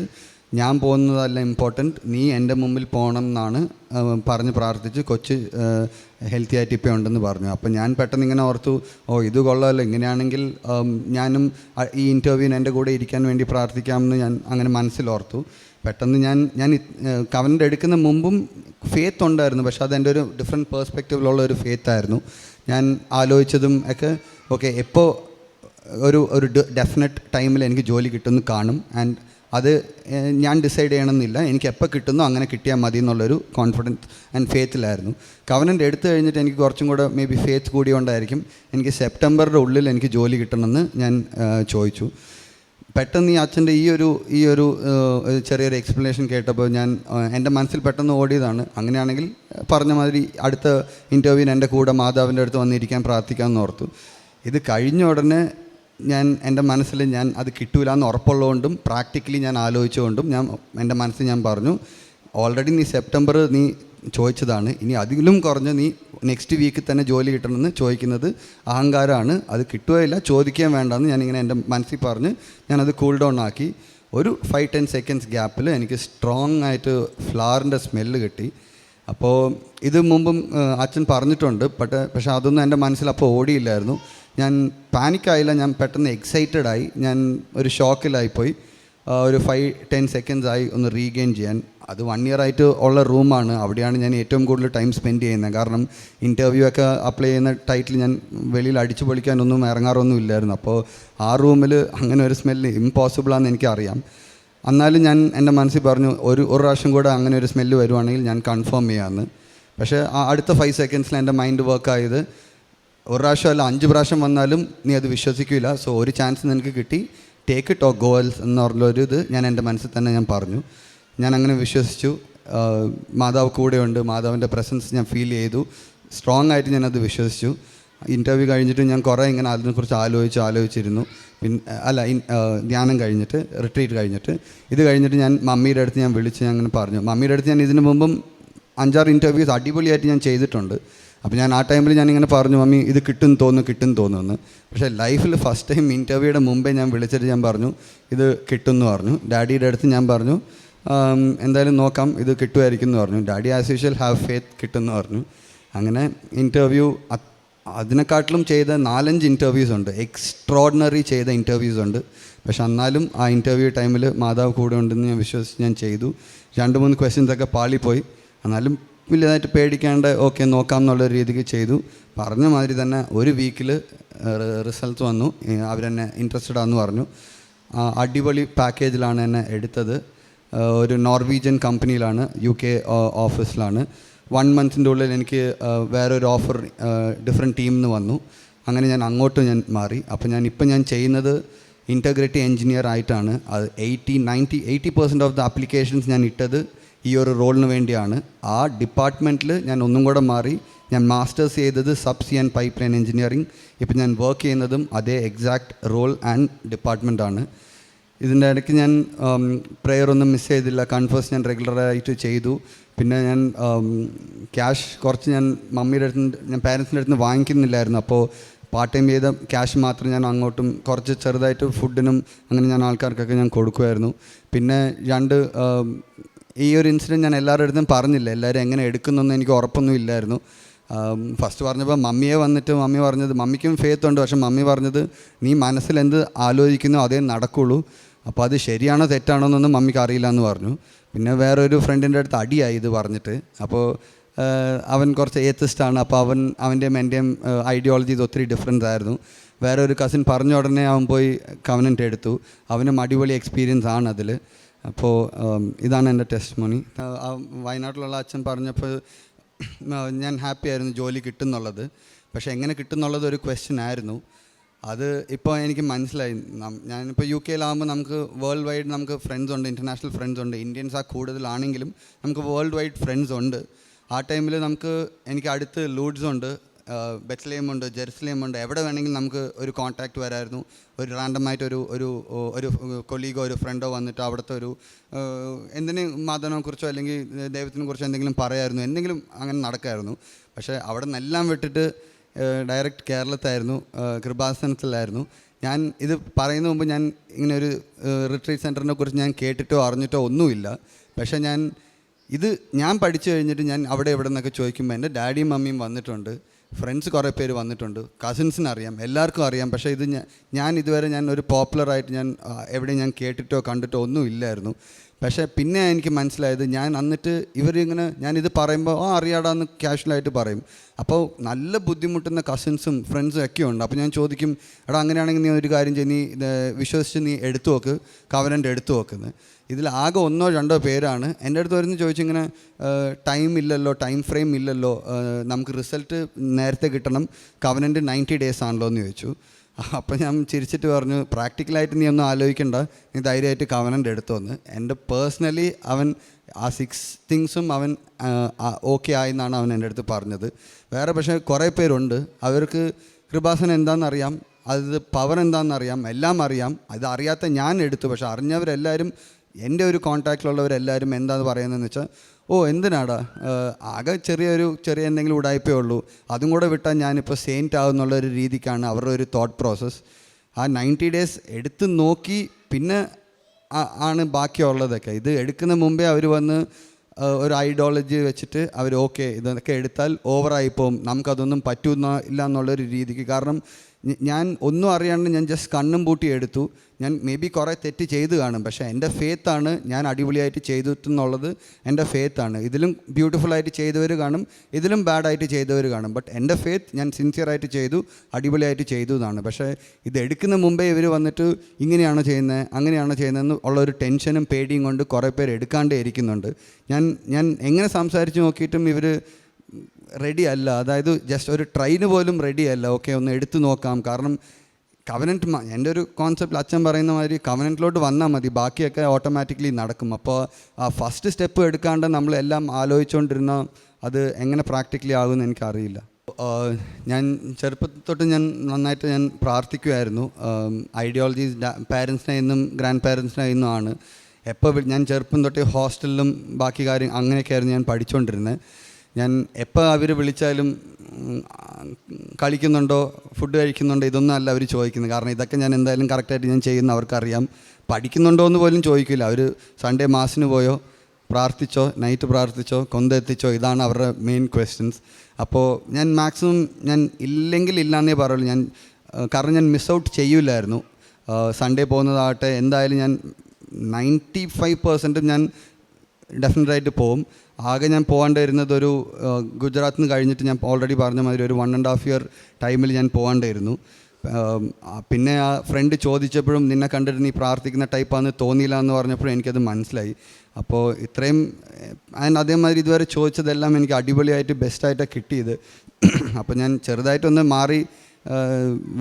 ഞാൻ പോകുന്നതല്ല ഇമ്പോർട്ടന്റ് നീ എന്റെ മുമ്പിൽ പോകണം എന്നാണ് പറഞ്ഞ് പ്രാർത്ഥിച്ച് കൊച്ച് ഹെൽത്തി ആയിട്ട് ഇപ്പോൾ ഉണ്ടെന്ന് പറഞ്ഞു. അപ്പോൾ ഞാൻ പെട്ടെന്ന് ഇങ്ങനെ ഓർത്തു ഓ ഇത് കൊള്ളാമല്ലോ ഇങ്ങനെയാണെങ്കിൽ ഞാനും ഈ ഇന്റർവ്യൂവിന് എന്റെ കൂടെ ഇരിക്കാൻ വേണ്ടി പ്രാർത്ഥിക്കാമെന്ന് ഞാൻ അങ്ങനെ മനസ്സിലോർത്തു പെട്ടെന്ന് ഞാൻ ഞാൻ കവന്റെ എടുക്കുന്ന മുമ്പും ഫേത്ത് ഉണ്ടായിരുന്നു. പക്ഷേ അത് എന്റെ ഒരു ഡിഫറെന്റ് പേഴ്സ്പെക്റ്റീവിലുള്ള ഒരു ഫേത്ത് ആയിരുന്നു. ഞാൻ ആലോചിച്ചതും ഒക്കെ ഓക്കെ എപ്പോൾ ഒരു ഒരു ഡെഫിനറ്റ് ടൈമിൽ എനിക്ക് ജോലി കിട്ടുമെന്ന് കാണും. ആൻഡ് അത് ഞാൻ ഡിസൈഡ് ചെയ്യണമെന്നില്ല. എനിക്ക് എപ്പോൾ കിട്ടുന്നോ അങ്ങനെ കിട്ടിയാൽ മതി എന്നുള്ളൊരു കോൺഫിഡൻസ് ആൻഡ് ഫേത്തിലായിരുന്നു കവനന്റ് എടുത്തു കഴിഞ്ഞിട്ട് എനിക്ക് കുറച്ചും കൂടെ മേ ബി ഫേത്ത് കൂടിയോണ്ടായിരിക്കും എനിക്ക് സെപ്റ്റംബറിന്റെ ഉള്ളിൽ എനിക്ക് ജോലി കിട്ടണമെന്ന് ഞാൻ ചോദിച്ചു. പെട്ടെന്ന് ഈ അച്ഛന്റെ ഈ ഒരു ഈ ഒരു ചെറിയൊരു എക്സ്പ്ലനേഷൻ കേട്ടപ്പോൾ ഞാൻ എന്റെ മനസ്സിൽ പെട്ടെന്ന് ഓടിയതാണ്. അങ്ങനെയാണെങ്കിൽ പറഞ്ഞ മാതിരി അടുത്ത ഇന്റർവ്യൂവിന് എന്റെ കൂടെ മാതാവിന്റെ അടുത്ത് വന്നിരിക്കാൻ പ്രാർത്ഥിക്കാമെന്ന് ഓർത്തു. ഇത് കഴിഞ്ഞ ഉടനെ ഞാൻ എന്റെ മനസ്സിൽ ഞാൻ അത് കിട്ടൂല എന്ന് ഉറപ്പുള്ളതുകൊണ്ടും പ്രാക്ടിക്കലി ഞാൻ ആലോചിച്ചുകൊണ്ടും ഞാൻ എന്റെ മനസ്സിൽ ഞാൻ പറഞ്ഞു ഓൾറെഡി നീ സെപ്റ്റംബർ നീ ചോദിച്ചതാണ് ഇനി അതിലും കുറഞ്ഞ് നീ നെക്സ്റ്റ് വീക്കിൽ തന്നെ ജോലി കിട്ടണമെന്ന് ചോദിക്കുന്നത് അഹങ്കാരമാണ് അത് കിട്ടുകയില്ല ചോദിക്കാൻ വേണ്ടെന്ന് ഞാനിങ്ങനെ എന്റെ മനസ്സിൽ പറഞ്ഞ് ഞാനത് കൂൾ ഡൗൺ ആക്കി. ഒരു ഫൈവ് ടെൻ സെക്കൻഡ്സ് ഗ്യാപ്പിൽ എനിക്ക് സ്ട്രോങ് ആയിട്ട് ഫ്ലവറിന്റെ സ്മെല്ല് കിട്ടി. അപ്പോൾ ഇത് മുമ്പും അച്ഛൻ പറഞ്ഞിട്ടുണ്ട് പട്ട് പക്ഷേ അതൊന്നും എന്റെ മനസ്സിൽ അപ്പോൾ ഓടിയില്ലായിരുന്നു. ഞാൻ പാനിക്കായില്ല ഞാൻ പെട്ടെന്ന് എക്സൈറ്റഡ് ആയി. ഞാൻ ഒരു ഷോക്കിലായിപ്പോയി. ഒരു ഫൈവ് ടെൻ സെക്കൻഡ്സ് ആയി ഒന്ന് റീഗെയിൻ ചെയ്യാൻ. അത് വൺ ഇയർ ആയിട്ട് ഉള്ള റൂമാണ്. അവിടെയാണ് ഞാൻ ഏറ്റവും കൂടുതൽ ടൈം സ്പെൻഡ് ചെയ്യുന്നത്. കാരണം ഇന്റർവ്യൂ ഒക്കെ അപ്ലൈ ചെയ്യുന്ന ടൈറ്റിൽ ഞാൻ വെളിയിൽ അടിച്ചു പൊളിക്കാനൊന്നും ഇറങ്ങാറൊന്നും ഇല്ലായിരുന്നു. അപ്പോൾ ആ റൂമിൽ അങ്ങനെ ഒരു സ്മെല്ല് ഇമ്പോസിബിളാണെന്ന് എനിക്കറിയാം. എന്നാലും ഞാൻ എന്റെ മനസ്സിൽ പറഞ്ഞു ഒരു ഒരു പ്രാവശ്യം കൂടെ അങ്ങനെ ഒരു സ്മെല്ല് വരുവാണെങ്കിൽ ഞാൻ കൺഫേം ചെയ്യാമെന്ന് പക്ഷേ ആ അടുത്ത ഫൈവ് സെക്കൻഡ്സിൽ എന്റെ മൈൻഡ് വർക്ക് ആയത് ഒരു പ്രാവശ്യം അല്ല അഞ്ച് പ്രാവശ്യം വന്നാലും നീ അത് വിശ്വസിക്കില്ല സോ ഒരു ചാൻസ് നിനക്ക് കിട്ടി. ടേക്ക് ഇറ്റ് ഓ ഗോൾസ് എന്ന് പറഞ്ഞൊരു ഇത് ഞാൻ എന്റെ മനസ്സിൽ തന്നെ ഞാൻ പറഞ്ഞു. ഞാൻ അങ്ങനെ വിശ്വസിച്ചു. മാതാവ് കൂടെയുണ്ട്. മാതാവിന്റെ പ്രസൻസ് ഞാൻ ഫീൽ ചെയ്തു. സ്ട്രോങ് ആയിട്ട് ഞാനത് വിശ്വസിച്ചു. ഇന്റർവ്യൂ കഴിഞ്ഞിട്ട് ഞാൻ കുറേ ഇങ്ങനെ അതിനെക്കുറിച്ച് ആലോചിച്ച് ആലോചിച്ചിരുന്നു. പിന്നെ അല്ല ധ്യാനം കഴിഞ്ഞിട്ട് റിട്രീറ്റ് കഴിഞ്ഞിട്ട്. ഇത് കഴിഞ്ഞിട്ട് ഞാൻ മമ്മിയുടെ അടുത്ത് ഞാൻ വിളിച്ച് ഞാൻ അങ്ങനെ പറഞ്ഞു. മമ്മിയുടെ അടുത്ത് ഞാൻ ഇതിനു മുമ്പും അഞ്ചാറ് ഇന്റർവ്യൂസ് അടിപൊളിയായിട്ട് ഞാൻ ചെയ്തിട്ടുണ്ട്. അപ്പോൾ ഞാൻ ആ ടൈമിൽ ഞാൻ ഇങ്ങനെ പറഞ്ഞു മമ്മി ഇത് കിട്ടും തോന്നുന്നു കിട്ടും തോന്നുന്നു. പക്ഷേ ലൈഫിൽ ഫസ്റ്റ് ടൈം ഇന്റർവ്യൂയുടെ മുമ്പേ ഞാൻ വിളിച്ചിട്ട് ഞാൻ പറഞ്ഞു ഇത് കിട്ടും എന്ന് പറഞ്ഞു. ഡാഡിയുടെ അടുത്ത് ഞാൻ പറഞ്ഞു എന്തായാലും നോക്കാം ഇത് കിട്ടുമായിരിക്കും എന്ന് പറഞ്ഞു. Daddy as usual have faith കിട്ടുമെന്ന് പറഞ്ഞു. അങ്ങനെ ഇന്റർവ്യൂ അതിനെക്കാട്ടിലും ചെയ്ത നാലഞ്ച് ഇന്റർവ്യൂസ് ഉണ്ട്. എക്സ്ട്രോഡിനറി ചെയ്ത ഇന്റർവ്യൂസ് ഉണ്ട്. പക്ഷെ എന്നാലും ആ ഇന്റർവ്യൂ ടൈമിൽ മാതാവ് കൂടെ ഉണ്ടെന്ന് ഞാൻ വിശ്വസിച്ച് ഞാൻ ചെയ്തു. രണ്ട് മൂന്ന് ക്വസ്റ്റ്യൻസ് ഒക്കെ പാളിപ്പോയി. എന്നാലും വലിയതായിട്ട് പേടിക്കാണ്ട് ഓക്കെ നോക്കാം എന്നുള്ള രീതിക്ക് ചെയ്തു. പറഞ്ഞ മാതിരി തന്നെ ഒരു വീക്കിൽ റിസൾട്ട് വന്നു. അവരെന്നെ ഇൻട്രസ്റ്റഡ് ആണെന്ന് പറഞ്ഞു. അടിപൊളി പാക്കേജിലാണ് എന്നെ എടുത്തത്. ഒരു നോർവീജിയൻ കമ്പനിയിലാണ് യു കെ ഓഫീസിലാണ് വൺ മന്തിന്റെ ഉള്ളിൽ എനിക്ക് വേറെ വേറൊരു ഓഫർ ഡിഫറെന്റ് ടീമിൽ നിന്ന് വന്നു. അങ്ങനെ ഞാൻ അങ്ങോട്ട് ഞാൻ മാറി. അപ്പോൾ ഞാൻ ഇപ്പം ഞാൻ ചെയ്യുന്നത് ഇന്റഗ്രേറ്റി എഞ്ചിനീയർ ആയിട്ടാണ്. അത് eighty ninety eighty percent of the applications ഞാൻ ഇട്ടത് ഈ ഒരു റോളിന് വേണ്ടിയാണ് ആ ഡിപ്പാർട്ട്മെന്റിൽ ഞാൻ ഒന്നും കൂടെ മാറി ഞാൻ മാസ്റ്റേഴ്സ് ചെയ്തത് subsea and pipeline engineering ഇപ്പം ഞാൻ വർക്ക് ചെയ്യുന്നതും അതേ എക്സാക്ട് റോൾ ആൻഡ് ഡിപ്പാർട്ട്മെന്റാണ് ഇതിന്റെ ഇടയ്ക്ക് ഞാൻ പ്രെയർ ഒന്നും മിസ് ചെയ്തില്ല. കൺഫേഴ്സ് ഞാൻ റെഗുലറായിട്ട് ചെയ്തു. പിന്നെ ഞാൻ ക്യാഷ് കുറച്ച് ഞാൻ മമ്മിയുടെ അടുത്ത് ഞാൻ പാരൻസിന്റെ അടുത്ത് നിന്ന് വാങ്ങിക്കുന്നില്ലായിരുന്നു. അപ്പോൾ പാർട്ട് ടൈം ചെയ്ത ക്യാഷ് മാത്രം ഞാൻ അങ്ങോട്ടും കുറച്ച് ചെറുതായിട്ട് ഫുഡിനും അങ്ങനെ ഞാൻ ആൾക്കാർക്കൊക്കെ ഞാൻ കൊടുക്കുമായിരുന്നു. പിന്നെ രണ്ട് ഈ ഒരു ഇൻസിഡന്റ് ഞാൻ എല്ലാവരുടെ അടുത്തും പറഞ്ഞില്ല. എല്ലാവരും എങ്ങനെ എടുക്കുന്നൊന്നും എനിക്ക് ഉറപ്പൊന്നും ഇല്ലായിരുന്നു. ഫസ്റ്റ് പറഞ്ഞപ്പോൾ മമ്മിയെ വന്നിട്ട് മമ്മി പറഞ്ഞത് മമ്മിക്കും ഫേത്ത് ഉണ്ട് പക്ഷെ മമ്മി പറഞ്ഞത് നീ മനസ്സിൽ എന്ത് ആലോചിക്കുന്നോ അതേ നടക്കുള്ളൂ. അപ്പോൾ അത് ശരിയാണോ തെറ്റാണോ എന്നൊന്നും മമ്മിക്ക് അറിയില്ല എന്ന് പറഞ്ഞു. പിന്നെ വേറൊരു ഫ്രണ്ടിന്റെ അടുത്ത് അടിയായി ഇത് പറഞ്ഞിട്ട്. അപ്പോൾ അവൻ കുറച്ച് ഏത്തിസ്റ്റാണ് അപ്പോൾ അവൻ അവന്റെയും എന്റെയും ഐഡിയോളജി ഇത് ഒത്തിരി ഡിഫറൻസ് ആയിരുന്നു. വേറെ ഒരു കസിൻ പറഞ്ഞ ഉടനെ അവൻ പോയി കവനന്റ് എടുത്തു. അവനും അടിപൊളി എക്സ്പീരിയൻസ് ആണ് അതിൽ അപ്പോൾ ഇതാണ് എന്റെ ടെസ്റ്റ് മണി വയനാട്ടിലുള്ള അച്ഛൻ പറഞ്ഞപ്പോൾ ഞാൻ ഹാപ്പി ആയിരുന്നു ജോലി കിട്ടുന്നുള്ളത്. പക്ഷേ എങ്ങനെ കിട്ടുന്നുള്ളത് ഒരു ക്വസ്റ്റ്യൻ ആയിരുന്നു. അത് ഇപ്പോൾ എനിക്ക് മനസ്സിലായി. ഞാനിപ്പോൾ യു കെയിലാകുമ്പോൾ നമുക്ക് വേൾഡ് വൈഡ് നമുക്ക് ഫ്രണ്ട്സ് ഉണ്ട് ഇന്റർനാഷണൽ ഫ്രണ്ട്സ് ഉണ്ട്. ഇന്ത്യൻസ് ആ കൂടുതലാണെങ്കിലും നമുക്ക് വേൾഡ് വൈഡ് ഫ്രണ്ട്സ് ഉണ്ട്. ആ ടൈമിൽ നമുക്ക് എനിക്ക് അടുത്ത് ലൂഡ്സ് ഉണ്ട്. ബെറ്റ്സ്ലേം ഉണ്ട് ജെറുസലേം ഉണ്ട് എവിടെ വേണമെങ്കിലും നമുക്ക് ഒരു കോൺടാക്റ്റ് വരായിരുന്നു. ഒരു റാൻഡമായിട്ട് ഒരു ഒരു ഒരു കൊലീഗോ ഒരു ഫ്രണ്ടോ വന്നിട്ട് അവിടുത്തെ ഒരു എന്തിനും മതനെ കുറിച്ചോ അല്ലെങ്കിൽ ദൈവത്തിനെ കുറിച്ചോ എന്തെങ്കിലും പറയായിരുന്നു. എന്തെങ്കിലും അങ്ങനെ നടക്കായിരുന്നു. പക്ഷേ അവിടെ നിന്നെല്ലാം വിട്ടിട്ട് ഡയറക്റ്റ് കേരളത്തായിരുന്നു. കൃപാസനത്തിലായിരുന്നു. ഞാൻ ഇത് പറയുന്ന മുമ്പ് ഞാൻ ഇങ്ങനെ ഒരു റിട്രീറ്റ് സെന്ററിനെ കുറിച്ച് ഞാൻ കേട്ടിട്ടോ അറിഞ്ഞിട്ടോ ഒന്നുമില്ല. പക്ഷേ ഞാൻ ഇത് ഞാൻ പഠിച്ചു കഴിഞ്ഞിട്ട് ഞാൻ അവിടെ എവിടെ നിന്നൊക്കെ ചോദിക്കുമ്പോൾ എന്റെ ഡാഡിയും മമ്മിയും വന്നിട്ടുണ്ട്. ഫ്രണ്ട്സ് കുറേ പേര് വന്നിട്ടുണ്ട്. കസിൻസിന് അറിയാം. എല്ലാവർക്കും അറിയാം. പക്ഷേ ഇത് ഞാൻ ഇതുവരെ ഞാൻ ഒരു പോപ്പുലറായിട്ട് ഞാൻ എവിടെയും ഞാൻ കേട്ടിട്ടോ കണ്ടിട്ടോ ഒന്നും ഇല്ലായിരുന്നു. പക്ഷേ പിന്നെ എനിക്ക് മനസ്സിലായത് ഞാൻ എന്നിട്ട് ഇവരിങ്ങനെ ഞാനിത് പറയുമ്പോൾ ആ അറിയാടാന്ന് ക്യാഷ്വലായിട്ട് പറയും. അപ്പോൾ നല്ല ബുദ്ധിമുട്ടുന്ന കസിൻസും ഫ്രണ്ട്സും ഒക്കെ ഉണ്ട്. അപ്പോൾ ഞാൻ ചോദിക്കും എടാ അങ്ങനെയാണെങ്കിൽ നീ ഒരു കാര്യം ചെയ്യും. നീ വിശ്വസിച്ച് നീ എടുത്തു നോക്ക്. കവനന്റെ എടുത്തു നോക്കുന്നത് ഇതിൽ ആകെ ഒന്നോ രണ്ടോ പേരാണ്. എന്റെ അടുത്ത് വരുന്ന ചോദിച്ചിങ്ങനെ ടൈം ഇല്ലല്ലോ ടൈം ഫ്രെയിം ഇല്ലല്ലോ. നമുക്ക് റിസൾട്ട് നേരത്തെ കിട്ടണം. കവനന്റ് നയന്റി ഡേയ്സ് ആണല്ലോ എന്ന് ചോദിച്ചു. അപ്പം ഞാൻ ചിരിച്ചിട്ട് പറഞ്ഞു പ്രാക്ടിക്കലായിട്ട് നീ ഒന്നും ആലോചിക്കണ്ട. നീ ധൈര്യമായിട്ട് കവനന്റ് എടുത്തോന്ന് എന്റെ പേഴ്സണലി അവൻ ആ സിക്സ് തിങ്സും അവൻ ഓക്കെ ആയെന്നാണ് അവൻ എന്റെ അടുത്ത് പറഞ്ഞത്. വേറെ പക്ഷേ കുറേ പേരുണ്ട്. അവർക്ക് കൃപാസനം എന്താണെന്നറിയാം അത് പവർ എന്താണെന്നറിയാം എല്ലാം അറിയാം. അത് അറിയാത്ത ഞാൻ എടുത്തു. പക്ഷേ അറിഞ്ഞവരെല്ലാവരും എന്റെ ഒരു കോൺടാക്റ്റിലുള്ളവരെല്ലാവരും എന്താണെന്ന് പറയുന്നതെന്ന് വെച്ചാൽ ഓ എന്തിനാടാ? ആകെ ചെറിയൊരു ചെറിയ എന്തെങ്കിലും ഉടായ്പേ ഉള്ളൂ. അതും കൂടെ വിട്ടാൽ ഞാനിപ്പോൾ സെയിന്റ് ആകുന്നുള്ള ഒരു രീതിക്കാണ് അവരുടെ ഒരു തോട്ട് പ്രോസസ്സ് ആ നയന്റി ഡേയ്സ് എടുത്ത് നോക്കി പിന്നെ ആണ് ബാക്കിയുള്ളതൊക്കെ. ഇത് എടുക്കുന്ന മുമ്പേ അവർ വന്ന് ഒരു ഐഡിയോളജി വെച്ചിട്ട് അവർ ഓക്കെ ഇതൊക്കെ എടുത്താൽ ഓവറായി പോകും. നമുക്കതൊന്നും പറ്റുന്ന ഇല്ല എന്നുള്ളൊരു രീതിക്ക്. കാരണം ഞാൻ ഒന്നും അറിയാണ്ട് ഞാൻ ജസ്റ്റ് കണ്ണും പൂട്ടി എടുത്തു. ഞാൻ മേ ബി കുറേ തെറ്റ് ചെയ്തു കാണും. പക്ഷേ എന്റെ ഫേത്താണ് ഞാൻ അടിപൊളിയായിട്ട് ചെയ്തു എന്നുള്ളത് എന്റെ ഫേത്താണ് ഇതിലും ബ്യൂട്ടിഫുള്ളായിട്ട് ചെയ്തവർ കാണും ഇതിലും ബാഡായിട്ട് ചെയ്തവർ കാണും. ബട്ട് എന്റെ ഫേത്ത് ഞാൻ സിൻസിയറായിട്ട് ചെയ്തു അടിപൊളിയായിട്ട് ചെയ്തു എന്നാണ്. പക്ഷേ ഇത് എടുക്കുന്ന മുമ്പേ ഇവർ വന്നിട്ട് ഇങ്ങനെയാണോ ചെയ്യുന്നത് അങ്ങനെയാണോ ചെയ്യുന്നതെന്ന് ഉള്ള ഒരു ടെൻഷനും പേടിയും കൊണ്ട് കുറേ പേര് എടുക്കാണ്ടേ ഇരിക്കുന്നുണ്ട്. ഞാൻ ഞാൻ എങ്ങനെ സംസാരിച്ച് നോക്കിയിട്ടും ഇവർ റെഡി അല്ല. അതായത് ജസ്റ്റ് ഒരു ട്രെയിന് പോലും റെഡി അല്ല. ഓക്കെ ഒന്ന് എടുത്തു നോക്കാം. കാരണം കവനന്റ് എന്റെ ഒരു കോൺസെപ്റ്റ് അച്ഛൻ പറയുന്ന മാതിരി കവനന്റിലോട്ട് വന്നാൽ മതി. ബാക്കിയൊക്കെ ഓട്ടോമാറ്റിക്കലി നടക്കും. അപ്പോൾ ആ ഫസ്റ്റ് സ്റ്റെപ്പ് എടുക്കാണ്ട് നമ്മളെല്ലാം ആലോചിച്ചുകൊണ്ടിരുന്ന അത് എങ്ങനെ പ്രാക്ടിക്കലി ആകുമെന്ന് എനിക്കറിയില്ല. ഞാൻ ചെറുപ്പത്തൊട്ട് ഞാൻ നന്നായിട്ട് ഞാൻ പ്രാർത്ഥിക്കുമായിരുന്നു ഐഡിയോളജീസ് പാരൻസിനെ ഇന്നും ഗ്രാൻഡ് പാരൻസിനെ ആണ്. എപ്പോൾ ഞാൻ ചെറുപ്പം തൊട്ട് ഹോസ്റ്റലിലും ബാക്കി കാര്യം അങ്ങനെയൊക്കെയായിരുന്നു ഞാൻ പഠിച്ചുകൊണ്ടിരുന്നത് ഞാൻ എപ്പോൾ അവർ വിളിച്ചാലും കളിക്കുന്നുണ്ടോ ഫുഡ് കഴിക്കുന്നുണ്ടോ ഇതൊന്നും അല്ല അവർ ചോദിക്കുന്നത്. കാരണം ഇതൊക്കെ ഞാൻ എന്തായാലും കറക്റ്റായിട്ട് ഞാൻ ചെയ്യുന്ന അവർക്കറിയാം. പഠിക്കുന്നുണ്ടോ എന്ന് പോലും ചോദിക്കില്ല. അവർ സൺഡേ മാസിന് പോയോ പ്രാർത്ഥിച്ചോ നൈറ്റ് പ്രാർത്ഥിച്ചോ കൊന്തെത്തിച്ചോ ഇതാണ് അവരുടെ മെയിൻ ക്വസ്റ്റ്യൻസ് അപ്പോൾ ഞാൻ മാക്സിമം ഞാൻ ഇല്ലെങ്കിൽ ഇല്ലാന്നേ പറയുള്ളൂ. ഞാൻ കാരണം ഞാൻ മിസ് ഔട്ട് ചെയ്യില്ലായിരുന്നു സൺഡേ പോകുന്നതാകട്ടെ എന്തായാലും ഞാൻ നയന്റി ഫൈവ് പെർസെന്റും ഞാൻ ഡെഫിനറ്റായിട്ട് പോകും ആകെ ഞാൻ പോകാണ്ട് വരുന്നത് ഒരു ഗുജറാത്തിൽ നിന്ന് കഴിഞ്ഞിട്ട് ഞാൻ ഓൾറെഡി പറഞ്ഞ മാതിരി ഒരു വൺ ആൻഡ് ഹാഫ് ഇയർ ടൈമിൽ ഞാൻ പോകാണ്ടായിരുന്നു പിന്നെ ആ ഫ്രണ്ട് ചോദിച്ചപ്പോഴും നിന്നെ കണ്ടിട്ട് നീ പ്രാർത്ഥിക്കുന്ന ടൈപ്പാന്ന് തോന്നിയില്ല എന്ന് പറഞ്ഞപ്പോഴും എനിക്കത് മനസ്സിലായി. അപ്പോൾ ഇത്രയും ആൻഡ് അതേമാതിരി ഇതുവരെ ചോദിച്ചതെല്ലാം എനിക്ക് അടിപൊളിയായിട്ട് ബെസ്റ്റായിട്ടാണ് കിട്ടിയത്. അപ്പോൾ ഞാൻ ചെറുതായിട്ടൊന്ന് മാറി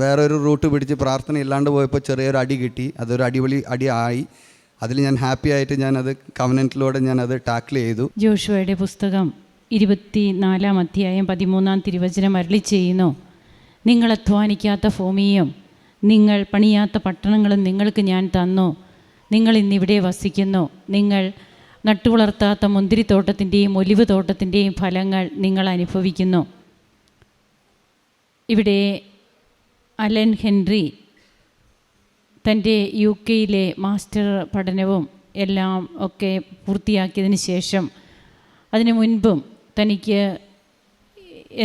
വേറൊരു റൂട്ട് പിടിച്ച് പ്രാർത്ഥന ഇല്ലാണ്ട് പോയപ്പോൾ ചെറിയൊരു അടി കിട്ടി. അതൊരു അടിപൊളി അടി ആയി. അതിൽ ഞാൻ ഹാപ്പി ആയിട്ട് ഞാനത് കവനന്റിലൂടെ ഞാനത് ടാക്കിൾ ചെയ്തു. ജോഷുവയുടെ പുസ്തകം ഇരുപത്തി നാലാം അധ്യായം പതിമൂന്നാം തിരുവചനം അരളി ചെയ്യുന്നു. നിങ്ങൾ അധ്വാനിക്കാത്ത ഭൂമിയും നിങ്ങൾ പണിയാത്ത പട്ടണങ്ങളും നിങ്ങൾക്ക് ഞാൻ തന്നു. നിങ്ങൾ ഇന്നിവിടെ വസിക്കുന്നു. നിങ്ങൾ നട്ടുവളർത്താത്ത മുന്തിരിത്തോട്ടത്തിന്റെയും ഒലിവ് തോട്ടത്തിന്റെയും ഫലങ്ങൾ നിങ്ങൾ അനുഭവിക്കുന്നു. ഇവിടെ അലൻ ഹെൻറി തന്റെ യു കെയിലെ മാസ്റ്റർ പഠനവും എല്ലാം ഒക്കെ പൂർത്തിയാക്കിയതിന് ശേഷം അതിനു മുൻപും തനിക്ക്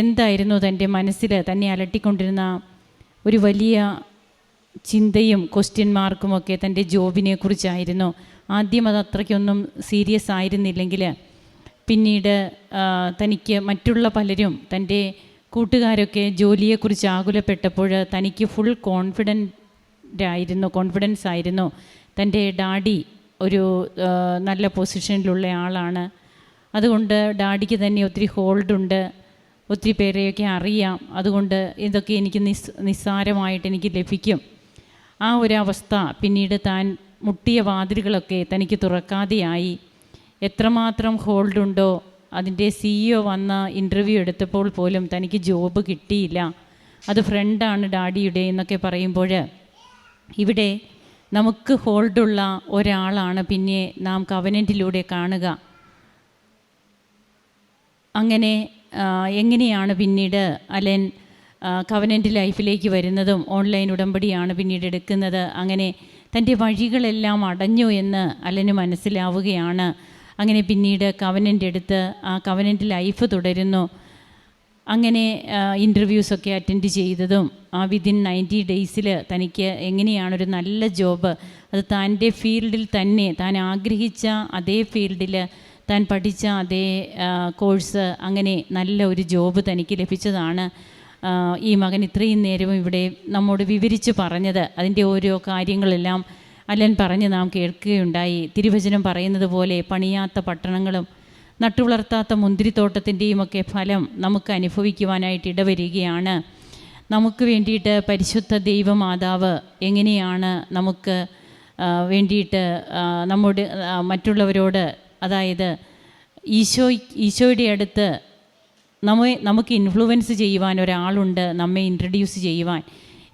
എന്തായിരുന്നു തന്റെ മനസ്സിൽ തന്നെ അലട്ടിക്കൊണ്ടിരുന്ന ഒരു വലിയ ചിന്തയും ക്വസ്റ്റ്യൻ മാർക്കുമൊക്കെ തന്റെ ജോബിനെ കുറിച്ചായിരുന്നു. ആദ്യം അത് അത്രയ്ക്കൊന്നും സീരിയസ് ആയിരുന്നില്ലെങ്കിൽ പിന്നീട് തനിക്ക് മറ്റുള്ള പലരും തന്റെ കൂട്ടുകാരൊക്കെ ജോലിയെക്കുറിച്ച് ആകുലപ്പെട്ടപ്പോൾ തനിക്ക് ഫുൾ കോൺഫിഡന്റ് ആയിരുന്നു കോൺഫിഡൻസ് ആയിരുന്നു. തന്റെ ഡാഡി ഒരു നല്ല പൊസിഷനിലുള്ള ആളാണ്. അതുകൊണ്ട് ഡാഡിക്ക് തന്നെ ഒത്തിരി ഹോൾഡുണ്ട് ഒത്തിരി പേരെയൊക്കെ അറിയാം. അതുകൊണ്ട് ഇതൊക്കെ എനിക്ക് നിസ് നിസ്സാരമായിട്ട് എനിക്ക് ലഭിക്കും. ആ ഒരവസ്ഥ പിന്നീട് താൻ മുട്ടിയ വാതിലുകളൊക്കെ തനിക്ക് തുറക്കാതെയായി. എത്രമാത്രം ഹോൾഡുണ്ടോ അതിന്റെ സിഇഒ വന്ന ഇന്റർവ്യൂ എടുത്തപ്പോൾ പോലും തനിക്ക് ജോബ് കിട്ടിയില്ല. അത് ഫ്രണ്ടാണ് ഡാഡിയുടെ എന്നൊക്കെ പറയുമ്പോൾ ഇവിടെ നമുക്ക് ഹോൾഡുള്ള ഒരാളാണ് പിന്നെ നാം കവനന്റിലൂടെ കാണുക. അങ്ങനെ എങ്ങനെയാണ് പിന്നീട് അലൻ കവനന്റ് ലൈഫിലേക്ക് വരുന്നതും ഓൺലൈൻ ഉടമ്പടിയാണ് പിന്നീട് എടുക്കുന്നത്? അങ്ങനെ തന്റെ വഴികളെല്ലാം അടഞ്ഞു എന്ന് അലന് മനസ്സിലാവുകയാണ്. അങ്ങനെ പിന്നീട് കവനന്റ് എടുത്ത് ആ കവനന്റ് ലൈഫ് തുടരുന്നു. അങ്ങനെ ഇന്റർവ്യൂസൊക്കെ അറ്റൻഡ് ചെയ്തതും ആ വിതിൻ നയന്റി ഡേയ്സിൽ തനിക്ക് എങ്ങനെയാണൊരു നല്ല ജോബ് അത് തന്റെ ഫീൽഡിൽ തന്നെ താൻ ആഗ്രഹിച്ച അതേ ഫീൽഡിൽ താൻ പഠിച്ച അതേ കോഴ്സ് അങ്ങനെ നല്ല ഒരു ജോബ് തനിക്ക് ലഭിച്ചതാണ്. ഈ മകൻ ഇത്രയും നേരവും ഇവിടെ നമ്മോട് വിവരിച്ച് പറഞ്ഞത് അതിന്റെ ഓരോ കാര്യങ്ങളെല്ലാം അല്ലൻ പറഞ്ഞ് നാം കേൾക്കുകയുണ്ടായി. തിരുവചനം പറയുന്നത് പോലെ പണിയാത്ത പട്ടണങ്ങളും നട്ടുവളർത്താത്ത മുന്തിരിത്തോട്ടത്തിന്റെയും ഒക്കെ ഫലം നമുക്ക് അനുഭവിക്കുവാനായിട്ട് ഇടവരികയാണ്. നമുക്ക് വേണ്ടിയിട്ട് പരിശുദ്ധ ദൈവമാതാവ് എങ്ങനെയാണ് നമുക്ക് വേണ്ടിയിട്ട് നമ്മുടെ മറ്റുള്ളവരോട് അതായത് ഈശോ ഈശോയുടെ അടുത്ത് നമ്മെ നമുക്ക് ഇൻഫ്ലുവൻസ് ചെയ്യുവാൻ ഒരാളുണ്ട് നമ്മെ ഇൻട്രൊഡ്യൂസ് ചെയ്യുവാൻ.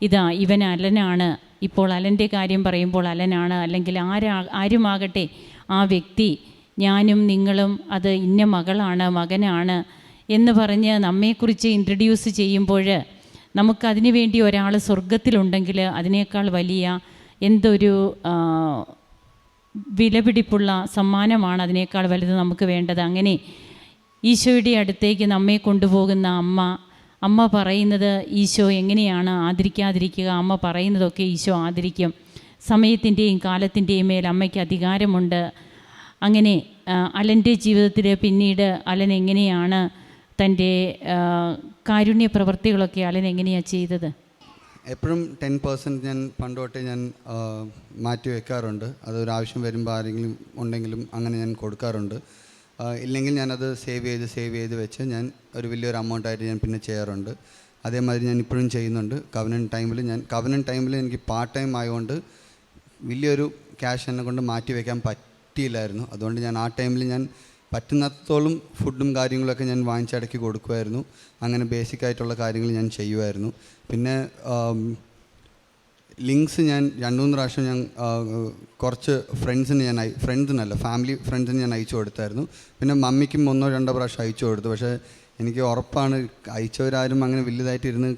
ഇതാ ഇവൻ അലനാണ്. ഇപ്പോൾ അലന്റെ കാര്യം പറയുമ്പോൾ അലനാണ് അല്ലെങ്കിൽ ആരാ ആരുമാകട്ടെ ആ വ്യക്തി ഞാനും നിങ്ങളും അത് ഇന്ന മകളാണ് മകനാണ് എന്ന് പറഞ്ഞ് നമ്മെക്കുറിച്ച് ഇൻട്രഡ്യൂസ് ചെയ്യുമ്പോൾ നമുക്കതിനു വേണ്ടി ഒരാൾ സ്വർഗത്തിലുണ്ടെങ്കിൽ അതിനേക്കാൾ വലിയ എന്തൊരു വിലപിടിപ്പുള്ള സമ്മാനമാണ് അതിനേക്കാൾ വലുത് നമുക്ക് വേണ്ടത്. അങ്ങനെ ഈശോയുടെ അടുത്തേക്ക് നമ്മെ കൊണ്ടുപോകുന്ന അമ്മ അമ്മ പറയുന്നത് ഈശോ എങ്ങനെയാണ് ആദരിക്കാതിരിക്കുക? അമ്മ പറയുന്നതൊക്കെ ഈശോ ആദരിക്കും. സമയത്തിന്റെയും കാലത്തിന്റെയും മേൽ അമ്മയ്ക്ക് അധികാരമുണ്ട്. അങ്ങനെ അലന്റെ ജീവിതത്തിൽ പിന്നീട് അലൻ എങ്ങനെയാണ് തന്റെ കാരുണ്യ പ്രവൃത്തികളൊക്കെ അലൻ എങ്ങനെയാണ് ചെയ്തത്? എപ്പോഴും ടെൻ പെർസെന്റ് ഞാൻ പണ്ടോട്ടേ ഞാൻ മാറ്റി വെക്കാറുണ്ട്. അതൊരു ആവശ്യം വരുമ്പോൾ ആരെങ്കിലും ഉണ്ടെങ്കിലും അങ്ങനെ ഞാൻ കൊടുക്കാറുണ്ട്. ഇല്ലെങ്കിൽ ഞാനത് സേവ് ചെയ്ത് സേവ് ചെയ്ത് വെച്ച് ഞാൻ ഒരു വലിയൊരു എമൗണ്ടായിട്ട് ഞാൻ പിന്നെ ചെയ്യാറുണ്ട്. അതേമാതിരി ഞാൻ ഇപ്പോഴും ചെയ്യുന്നുണ്ട്. കവനൻ ടൈമിൽ ഞാൻ കവനൻ ടൈമിൽ എനിക്ക് പാർട്ട് ടൈം ആയതുകൊണ്ട് വലിയൊരു ക്യാഷ് എന്നെ കൊണ്ട് മാറ്റി വെക്കാൻ പറ്റിയില്ലായിരുന്നു. അതുകൊണ്ട് ഞാൻ ആ ടൈമിൽ ഞാൻ പറ്റുന്നിടത്തോളം ഫുഡും കാര്യങ്ങളൊക്കെ ഞാൻ വാങ്ങിച്ചടക്കി കൊടുക്കുമായിരുന്നു. അങ്ങനെ ബേസിക് ആയിട്ടുള്ള കാര്യങ്ങൾ ഞാൻ ചെയ്യുമായിരുന്നു. പിന്നെ ലിങ്ക്സ് ഞാൻ രണ്ടു മൂന്ന് പ്രാവശ്യം ഞാൻ കുറച്ച് ഫ്രണ്ട്സിന് ഞാൻ ഫ്രണ്ട്സിനല്ല ഫാമിലി ഫ്രണ്ട്സിന് ഞാൻ അയച്ചു കൊടുത്തായിരുന്നു. പിന്നെ മമ്മിക്കും ഒന്നോ രണ്ടോ പ്രാവശ്യം അയച്ചു കൊടുത്തു. പക്ഷേ എനിക്ക് ഉറപ്പാണ് അയച്ചവരാരും അങ്ങനെ വലിയതായിട്ടിരുന്ന്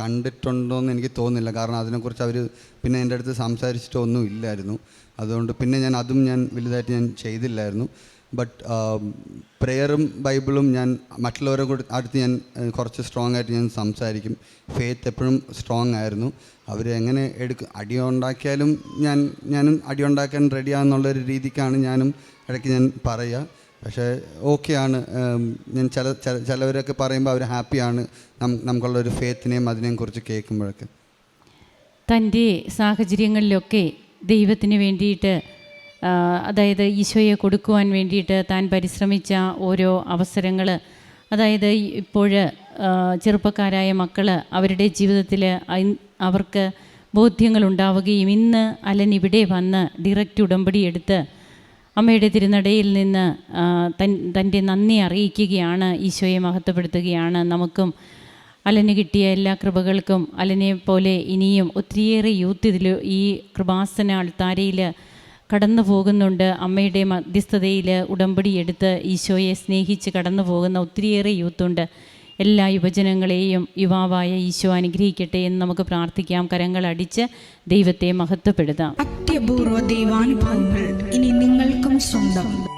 കണ്ടിട്ടുണ്ടോ എന്ന് എനിക്ക് തോന്നുന്നില്ല. കാരണം അതിനെക്കുറിച്ച് അവർ പിന്നെ എന്റെ അടുത്ത് സംസാരിച്ചിട്ടോ ഒന്നും ഇല്ലായിരുന്നു. അതുകൊണ്ട് പിന്നെ ഞാൻ അതും ഞാൻ വലുതായിട്ട് ഞാൻ ചെയ്തില്ലായിരുന്നു. ബട്ട് പ്രെയറും ബൈബിളും ഞാൻ മറ്റുള്ളവരെ കൂടെ അടുത്ത് ഞാൻ കുറച്ച് സ്ട്രോങ് ആയിട്ട് ഞാൻ സംസാരിക്കും. ഫെയ്ത്ത് എപ്പോഴും സ്ട്രോങ് ആയിരുന്നു. അവർ എങ്ങനെ എടുക്കും അടി ഉണ്ടാക്കിയാലും ഞാൻ ഞാനും അടി ഉണ്ടാക്കാൻ റെഡിയാണെന്നുള്ളൊരു രീതിക്കാണ് ഞാനും ഇടയ്ക്ക് ഞാൻ പറയുക. പക്ഷേ ഓക്കെയാണ് ഞാൻ ചില ചില- ചിലവരൊക്കെ പറയുമ്പോൾ അവർ ഹാപ്പിയാണ് നമുക്കുള്ള ഒരു ഫെയ്ത്തിനെയും അതിനെയും കുറിച്ച് കേൾക്കുമ്പോഴൊക്കെ. തന്റെ സാഹചര്യങ്ങളിലൊക്കെ ദൈവത്തിന് വേണ്ടിയിട്ട് അതായത് ഈശോയെ കൊടുക്കുവാൻ വേണ്ടിയിട്ട് താൻ പരിശ്രമിച്ച ഓരോ അവസരങ്ങൾ അതായത് ഇപ്പോൾ ചെറുപ്പക്കാരായ മക്കൾ അവരുടെ ജീവിതത്തിൽ അവർക്ക് ബോധ്യങ്ങൾ ഉണ്ടാവുകയും ഇന്ന് അലൻ ഇവിടെ വന്ന് ഡിറക്റ്റ് ഉടമ്പടി എടുത്ത് അമ്മയുടെ തിരുനടയിൽ നിന്ന് തൻ തന്റെ നന്ദി അറിയിക്കുകയാണ് ഈശോയെ മഹത്വപ്പെടുത്തുകയാണ്. നമുക്കും അലന് കിട്ടിയ എല്ലാ കൃപകൾക്കും അലനെ പോലെ ഇനിയും ഒത്തിരിയേറെ യൂത്ത് ഇതിൽ ഈ കൃപാസന അൾത്താരയിൽ കടന്നു പോകുന്നുണ്ട്. അമ്മയുടെ മധ്യസ്ഥതയിൽ ഉടമ്പടി എടുത്ത് ഈശോയെ സ്നേഹിച്ച് കടന്നു പോകുന്ന ഒത്തിരിയേറെ യൂത്തുണ്ട്. എല്ലാ യുവജനങ്ങളെയും യുവാവായ ഈശോ അനുഗ്രഹിക്കട്ടെ എന്ന് നമുക്ക് പ്രാർത്ഥിക്കാം. കരങ്ങൾ അടിച്ച് ദൈവത്തെ മഹത്വപ്പെടുത്താം. അത്യപൂർവ ദൈവാനുഭവങ്ങൾ ഇനി നിങ്ങൾക്കും സ്വന്തം.